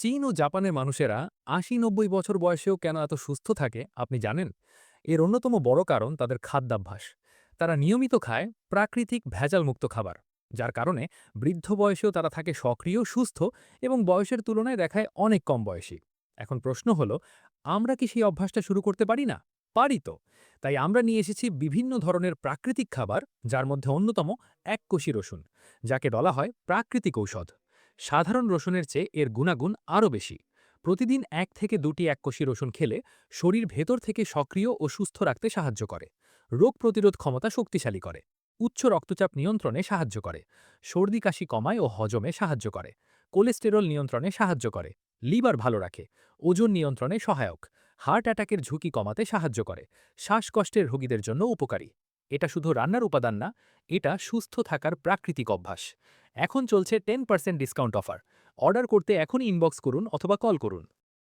চীন ও জাপানের মানুষেরা আশি নব্বই বছর বয়সেও কেন এত সুস্থ থাকে, আপনি জানেন? এর অন্যতম বড় কারণ তাদের খাদ্যাভ্যাস। তারা নিয়মিত খায় প্রাকৃতিক ভেজালমুক্ত খাবার, যার কারণে বৃদ্ধ বয়সেও তারা থাকে সক্রিয়, সুস্থ এবং বয়সের তুলনায় দেখায় অনেক কম বয়সী। এখন প্রশ্ন হলো, আমরা কি সেই অভ্যাসটা শুরু করতে পারি না? পারি তো। তাই আমরা নিয়ে এসেছি বিভিন্ন ধরনের প্রাকৃতিক খাবার, যার মধ্যে অন্যতম এককোষী রসুন, যাকে বলা হয় প্রাকৃতিক ঔষধ। সাধারণ রসুনের চেয়ে এর গুণাগুণ আরও বেশি। প্রতিদিন এক থেকে দুটি এককোষী রসুন খেলে শরীর ভেতর থেকে সক্রিয় ও সুস্থ রাখতে সাহায্য করে। রোগ প্রতিরোধ ক্ষমতা শক্তিশালী করে। উচ্চ রক্তচাপ নিয়ন্ত্রণে সাহায্য করে। সর্দি কাশি কমায় ও হজমে সাহায্য করে। কোলেস্টেরল নিয়ন্ত্রণে সাহায্য করে। লিভার ভালো রাখে। ওজন নিয়ন্ত্রণে সহায়ক। হার্ট অ্যাটাকের ঝুঁকি কমাতে সাহায্য করে। শ্বাসকষ্টের রোগীদের জন্য উপকারী। এটা শুধু রান্নার উপাদান না, এটা সুস্থ থাকার প্রাকৃতিক অভ্যাস। এখন চলছে ten percent discount offer order করতে এখন ইনবক্স করুন অথবা কল করুন।